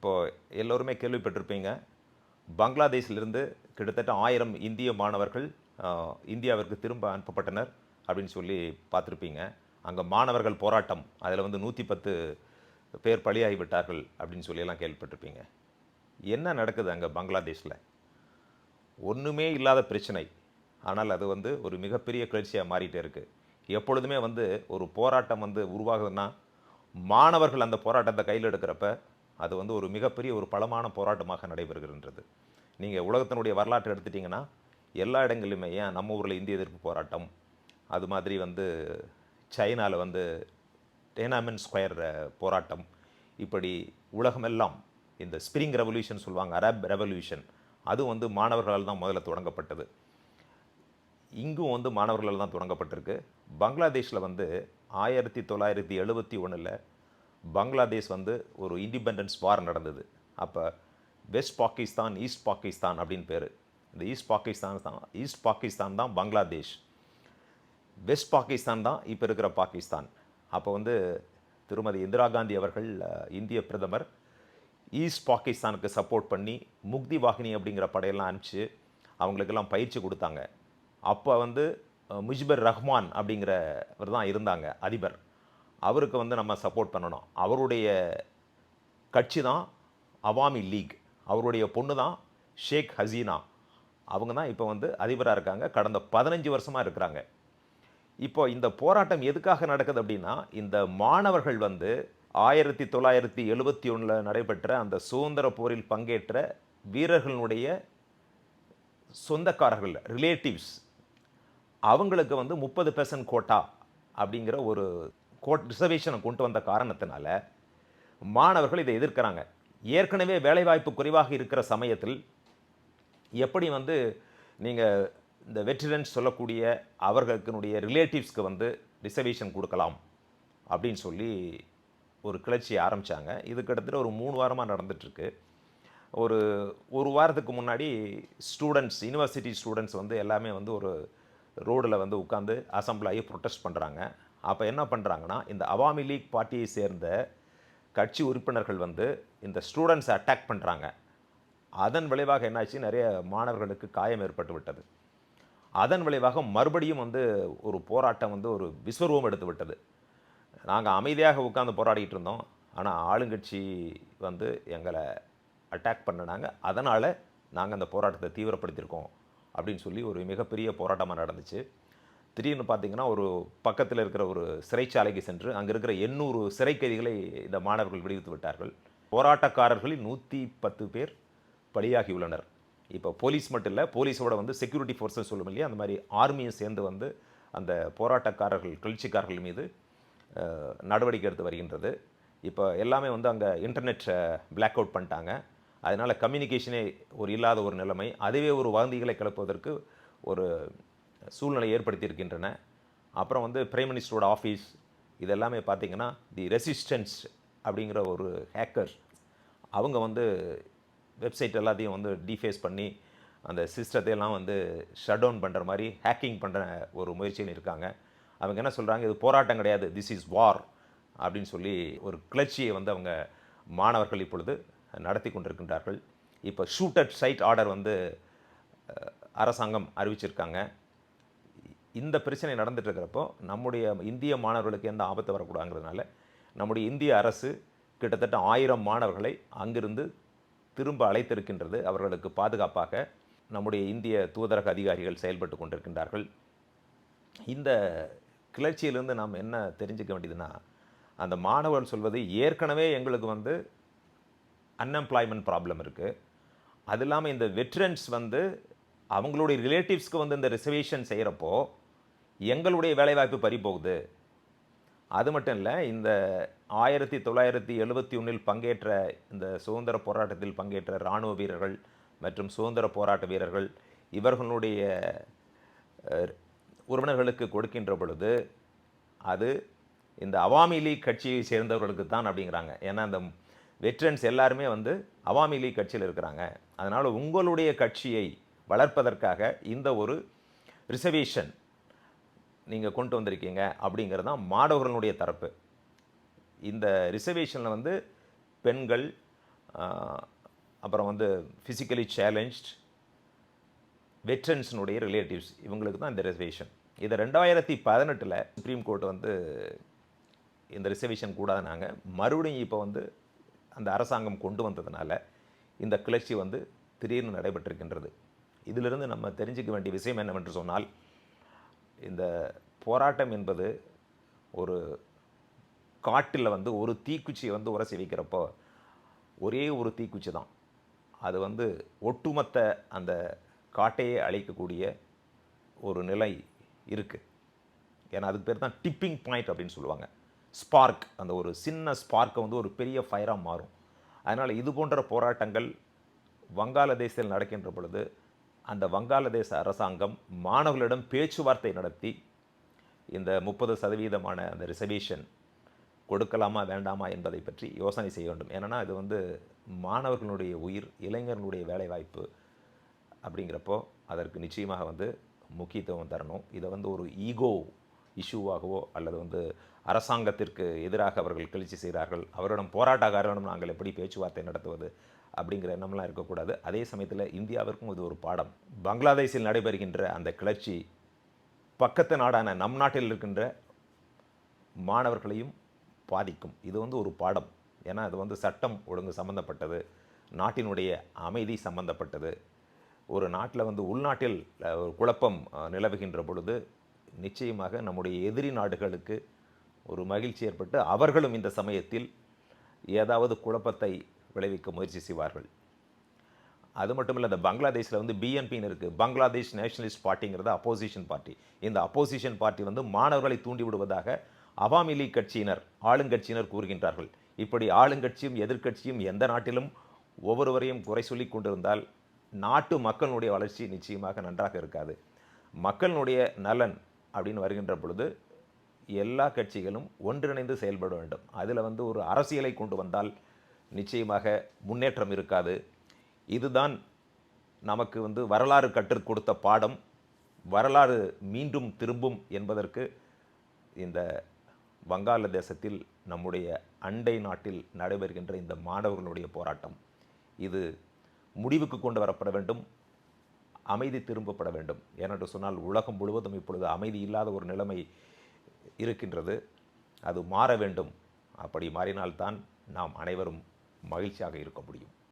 இப்போது எல்லோருமே கேள்விப்பட்டிருப்பீங்க. பங்களாதேஷிலிருந்து கிட்டத்தட்ட ஆயிரம் இந்திய மாணவர்கள் இந்தியாவிற்கு திரும்ப அனுப்பப்பட்டனர் அப்படின்னு சொல்லி பார்த்துருப்பீங்க. அங்கே மாணவர்கள் போராட்டம் அதில் வந்து நூற்றி பத்து பேர் பலியாகிவிட்டார்கள் அப்படின்னு சொல்லியெல்லாம் கேள்விப்பட்டிருப்பீங்க. என்ன நடக்குது அங்கே பங்களாதேஷில்? ஒன்றுமே இல்லாத பிரச்சனை. ஆனால் அது வந்து ஒரு மிகப்பெரிய கிளர்ச்சியாக மாறிட்டே இருக்குது எப்பொழுதுமே வந்து ஒரு போராட்டம் வந்து உருவாகுதுன்னா மாணவர்கள் அந்த போராட்டத்தை கையில் எடுக்கிறப்ப அது வந்து ஒரு மிகப்பெரிய ஒரு பலமான போராட்டமாக நடைபெறுகின்றது. நீங்கள் உலகத்தினுடைய வரலாற்றை எடுத்துட்டிங்கன்னா எல்லா இடங்களிலுமே ஏன் நம்ம ஊரில் இந்திய எதிர்ப்பு போராட்டம் அது மாதிரி வந்து சைனாவில் வந்து டேனாமென் ஸ்கொயர் போராட்டம் இப்படி உலகமெல்லாம் இந்த ஸ்பிரிங் ரெவல்யூஷன் சொல்லுவாங்க அரப் ரெவல்யூஷன் அது வந்து மாணவர்களால் தான் முதல்ல தொடங்கப்பட்டது. இங்கும் வந்து மாணவர்களால் தான் தொடங்கப்பட்டிருக்கு. பங்களாதேஷில் வந்து ஆயிரத்தி தொள்ளாயிரத்தி எழுபத்தி ஒன்றில் பங்களாதேஷ் வந்து ஒரு இண்டிபெண்டன்ஸ் வார் நடந்தது. அப்போ வெஸ்ட் பாகிஸ்தான் ஈஸ்ட் பாகிஸ்தான் அப்படின்னு பேர். இந்த ஈஸ்ட் பாகிஸ்தான் தான் ஈஸ்ட் பாகிஸ்தான் தான் பங்களாதேஷ். வெஸ்ட் பாகிஸ்தான் தான் இப்போ இருக்கிற பாகிஸ்தான் அப்போ வந்து திருமதி இந்திரா காந்தி அவர்கள் இந்திய பிரதமர் ஈஸ்ட் பாகிஸ்தானுக்கு சப்போர்ட் பண்ணி முக்தி வாகினி அப்படிங்கிற படையெல்லாம் அனுப்பிச்சு அவங்களுக்கெல்லாம் பயிற்சி கொடுத்தாங்க. அப்போ வந்து முஜிபர் ரஹ்மான் அப்படிங்கிறவர் தான் இருந்தாங்க அதிபர். அவருக்கு வந்து நம்ம சப்போர்ட் பண்ணணும். அவருடைய கட்சி தான் அவாமி லீக். அவருடைய பொண்ணு தான் ஷேக் ஹசீனா. அவங்க தான் இப்போ வந்து அதிபராக இருக்காங்க. கடந்த பதினஞ்சு வருஷமாக இருக்கிறாங்க. இப்போ இந்த போராட்டம் எதுக்காக நடக்குது அப்படின்னா இந்த மாணவர்கள் வந்து ஆயிரத்தி தொள்ளாயிரத்தி எழுபத்தி ஒன்றில் நடைபெற்ற அந்த சுதந்திர போரில் பங்கேற்ற வீரர்களுடைய சொந்தக்காரர்கள் ரிலேட்டிவ்ஸ் அவங்களுக்கு வந்து முப்பது பெர்சன்ட் கோட்டா அப்படிங்கிற ஒரு கோட் ரிசர்வேஷனை கொண்டு வந்த காரணத்தினால மாணவர்கள் இதை எதிர்க்கிறாங்க. ஏற்கனவே வேலைவாய்ப்பு குறைவாக இருக்கிற சமயத்தில் எப்படி வந்து நீங்கள் இந்த வெற்றிரன்ஸ் சொல்லக்கூடிய அவர்களுக்குனுடைய ரிலேட்டிவ்ஸ்க்கு வந்து ரிசர்வேஷன் கொடுக்கலாம் அப்படின்னு சொல்லி ஒரு கிளர்ச்சியை ஆரம்பித்தாங்க இது கிட்டத்தட்ட ஒரு மூணு வாரமாக நடந்துட்டுருக்கு. ஒரு ஒரு வாரத்துக்கு முன்னாடி ஸ்டூடெண்ட்ஸ் யூனிவர்சிட்டி ஸ்டூடெண்ட்ஸ் வந்து எல்லாமே வந்து ஒரு ரோடில் வந்து உட்காந்து அசம்பிள் ஆகி ப்ரொட்டஸ்ட் பண்ணுறாங்க அப்போ என்ன பண்ணுறாங்கன்னா இந்த அவாமி லீக் பார்ட்டியை சேர்ந்த கட்சி உறுப்பினர்கள் வந்து இந்த ஸ்டூடெண்ட்ஸை அட்டாக் பண்ணுறாங்க அதன் விளைவாக என்னாச்சு நிறைய மாணவர்களுக்கு காயம் ஏற்பட்டு விட்டது. அதன் விளைவாக மறுபடியும் வந்து ஒரு போராட்டம் வந்து ஒரு விஸ்வரூபம் எடுத்து விட்டது. நாங்கள் அமைதியாக உட்காந்து போராடிட்டு இருந்தோம். ஆனால் ஆளுங்கட்சி வந்து எங்களை அட்டாக் பண்ணினாங்க. அதனால் நாங்கள் அந்த போராட்டத்தை தீவிரப்படுத்தியிருக்கோம் அப்படின்னு சொல்லி ஒரு மிகப்பெரிய போராட்டமாக நடந்துச்சு. திடீர்னு பார்த்தீங்கன்னா ஒரு பக்கத்தில் இருக்கிற ஒரு சிறைச்சாலைக்கு சென்று அங்கே இருக்கிற எண்ணூறு சிறை கைதிகளை இந்த மாணவர்கள் விடுவித்து விட்டார்கள். போராட்டக்காரர்களில் நூற்றி பத்து பேர் பலியாகியுள்ளனர் இப்போ போலீஸ் மட்டும் இல்லை போலீஸோட வந்து செக்யூரிட்டி ஃபோர்ஸஸ் சொல்லும் இல்லையா அந்த மாதிரி ஆர்மியை சேர்ந்து வந்து அந்த போராட்டக்காரர்கள் கிளர்ச்சிக்காரர்கள் மீது நடவடிக்கை எடுத்து வருகின்றது. இப்போ எல்லாமே வந்து அங்கே இன்டர்நெட் பிளாக் அவுட் பண்ணிட்டாங்க. அதனால் கம்யூனிகேஷனே ஒரு இல்லாத ஒரு நிலைமை. அதுவே ஒரு வதந்திகளை கிளப்புவதற்கு ஒரு சூழ்நிலை ஏற்படுத்தியிருக்கின்றன. அப்புறம் வந்து பிரைம் மினிஸ்டரோட ஆஃபீஸ் இதெல்லாமே பார்த்திங்கன்னா தி ரெசிஸ்டன்ஸ் அப்படிங்கிற ஒரு ஹேக்கர் அவங்க வந்து வெப்சைட் எல்லாத்தையும் வந்து டீஃபேஸ் பண்ணி அந்த சிஸ்டத்தை எல்லாம் வந்து ஷட் டவுன் பண்ணுற மாதிரி ஹேக்கிங் பண்ணுற ஒரு முயற்சியில் இருக்காங்க. அவங்க என்ன சொல்கிறாங்க இது போராட்டம் கிடையாது. திஸ் இஸ் வார் அப்படின்னு சொல்லி ஒரு கிளர்ச்சியை வந்து அவங்க மாணவர்கள் இப்பொழுது நடத்தி கொண்டிருக்கின்றார்கள். இப்போ ஷூட்டட் சைட் ஆர்டர் வந்து அரசாங்கம் அறிவிச்சிருக்காங்க. இந்த பிரச்சனை நடந்துட்டு இருக்கிறப்போ நம்முடைய இந்திய மாணவர்களுக்கு எந்த ஆபத்து வரக்கூடாதுங்கிறதுனால நம்முடைய இந்திய அரசு கிட்டத்தட்ட ஆயிரம் மாணவர்களை அங்கிருந்து திரும்ப அழைத்திருக்கின்றது. அவர்களுக்கு பாதுகாப்பாக நம்முடைய இந்திய தூதரக அதிகாரிகள் செயல்பட்டு கொண்டிருக்கின்றார்கள். இந்த கிளர்ச்சியிலிருந்து நாம் என்ன தெரிஞ்சுக்க வேண்டியதுன்னா அந்த மாணவர்கள் சொல்வது ஏற்கனவே எங்களுக்கு வந்து அன்எம்ப்ளாய்மெண்ட் ப்ராப்ளம் இருக்குது அது இல்லாமல் இந்த வெட்ரன்ஸ் வந்து அவங்களுடைய ரிலேட்டிவ்ஸ்க்கு வந்து இந்த ரிசர்வேஷன் செய்கிறப்போ எங்களுடைய வேலைவாய்ப்பு பறிபோகுது. அது மட்டும் இல்லை இந்த ஆயிரத்தி தொள்ளாயிரத்தி எழுபத்தி ஒன்றில் பங்கேற்ற இந்த சுதந்திர போராட்டத்தில் பங்கேற்ற இராணுவ வீரர்கள் மற்றும் சுதந்திர போராட்ட வீரர்கள் இவர்களுடைய உறவினர்களுக்கு கொடுக்கின்ற பொழுது அது இந்த அவாமி லீக் கட்சியை சேர்ந்தவர்களுக்கு தான் அப்படிங்கிறாங்க. ஏன்னா இந்த வெட்ரன்ஸ் எல்லாருமே வந்து அவாமி லீக் கட்சியில் இருக்கிறாங்க. அதனால் உங்களுடைய கட்சியை வளர்ப்பதற்காக இந்த ஒரு ரிசர்வேஷன் நீங்கள் கொண்டு வந்திருக்கீங்க அப்படிங்கிறது தான் மாணவர்களுடைய தரப்பு. இந்த ரிசர்வேஷனில் வந்து பெண்கள் அப்புறம் வந்து ஃபிசிக்கலி சேலஞ்ச்ட் வெட்ரன்ஸினுடைய ரிலேட்டிவ்ஸ் இவங்களுக்கு தான் இந்த ரிசர்வேஷன் இதை ரெண்டாயிரத்தி பதினெட்டில் சுப்ரீம் கோர்ட் வந்து இந்த ரிசர்வேஷன் கூடாதுனாங்க. மறுபடியும் இப்போ வந்து அந்த அரசாங்கம் கொண்டு வந்ததுனால இந்த கிளர்ச்சி வந்து திடீர்னு நடைபெற்றிருக்கின்றது. இதிலிருந்து நம்ம தெரிஞ்சுக்க வேண்டிய விஷயம் என்னவென்று சொன்னால் இந்த போராட்டம் என்பது ஒரு காட்டில் வந்து ஒரு தீக்குச்சியை வந்து உரசி வைக்கிறப்போ ஒரே ஒரு தீக்குச்சி தான். அது வந்து ஒட்டுமொத்த அந்த காட்டையே அழிக்கக்கூடிய ஒரு நிலை இருக்குது ஏன்னா அதுக்கு பேர் தான் டிப்பிங் பாயிண்ட் அப்படின்னு சொல்லுவாங்க. ஸ்பார்க் அந்த ஒரு சின்ன ஸ்பார்க்கை வந்து ஒரு பெரிய ஃபயராக மாறும். அதனால் இது போன்ற போராட்டங்கள் வங்காளதேசத்தில் நடக்கின்ற பொழுது அந்த வங்காளதேச அரசாங்கம் மாணவர்களிடம் பேச்சுவார்த்தை நடத்தி இந்த முப்பது சதவீதமான அந்த ரிசர்வேஷன் கொடுக்கலாமா வேண்டாமா என்பதை பற்றி யோசனை செய்ய வேண்டும். ஏன்னா இது வந்து மாணவர்களுடைய உயிர் இளைஞர்களுடைய வேலைவாய்ப்பு அப்படிங்கிறப்போ அதற்கு நிச்சயமாக வந்து முக்கியத்துவம் தரணும். இதை வந்து ஒரு ஈகோ இஷ்யூவாகவோ அல்லது வந்து அரசாங்கத்திற்கு எதிராக அவர்கள் கிளர்ச்சி செய்கிறார்கள் அவரிடம் போராட்டக்காரரிடம் நாங்கள் எப்படி பேச்சுவார்த்தை நடத்துவது அப்படிங்கிற எண்ணம்லாம் இருக்கக்கூடாது. அதே சமயத்தில் இந்தியாவிற்கும் இது ஒரு பாடம். பங்களாதேஷில் நடைபெறுகின்ற அந்த கிளர்ச்சி பக்கத்து நாடான நம் நாட்டில் இருக்கின்ற மாணவர்களையும் பாதிக்கும். இது வந்து ஒரு பாடம். ஏன்னா அது வந்து சட்டம் ஒழுங்கு சம்மந்தப்பட்டது நாட்டினுடைய அமைதி சம்பந்தப்பட்டது. ஒரு நாட்டில் வந்து உள்நாட்டில் ஒரு குழப்பம் நிலவுகின்ற பொழுது நிச்சயமாக நம்முடைய எதிரி நாடுகளுக்கு ஒரு மகிழ்ச்சி ஏற்பட்டு அவர்களும் இந்த சமயத்தில் ஏதாவது குழப்பத்தை விளைவிக்க முயற்சி செய்வார்கள். அது மட்டும் இல்லை இந்த பங்களாதேஷில் வந்து பிஎன்பின்னு இருக்குது பங்களாதேஷ் நேஷனலிஸ்ட் பார்ட்டிங்கிறது அப்போசிஷன் பார்ட்டி. இந்த அப்போசிஷன் பார்ட்டி வந்து மாணவர்களை தூண்டி விடுவதாக அவாமி லீக் கட்சியினர் ஆளுங்கட்சியினர் கூறுகின்றார்கள். இப்படி ஆளுங்கட்சியும் எதிர்க்கட்சியும் எந்த நாட்டிலும் ஒவ்வொருவரையும் குறை சொல்லி கொண்டிருந்தால் நாட்டு மக்களுடைய வளர்ச்சி நிச்சயமாக நன்றாக இருக்காது. மக்களுடைய நலன் அப்படின்னு வருகின்ற பொழுது எல்லா கட்சிகளும் ஒன்றிணைந்து செயல்பட வேண்டும். அதில் வந்து ஒரு அரசியலை கொண்டு வந்தால் நிச்சயமாக முன்னேற்றம் இருக்காது. இதுதான் நமக்கு வந்து வரலாறு கற்றுக் கொடுத்த பாடம். வரலாறு மீண்டும் திரும்பும் என்பதற்கு இந்த வங்காளதேசத்தில் நம்முடைய அண்டை நாட்டில் நடைபெறுகின்ற இந்த மாணவர்களுடைய போராட்டம். இது முடிவுக்கு கொண்டு வரப்பட வேண்டும். அமைதி திரும்பப்பட வேண்டும். ஏனென்று சொன்னால் உலகம் முழுவதும் இப்பொழுது அமைதி இல்லாத ஒரு நிலைமை இருக்கின்றது. அது மாற வேண்டும். அப்படி மாறினால்தான் நாம் அனைவரும் மகிழ்ச்சியாக இருக்க முடியும்.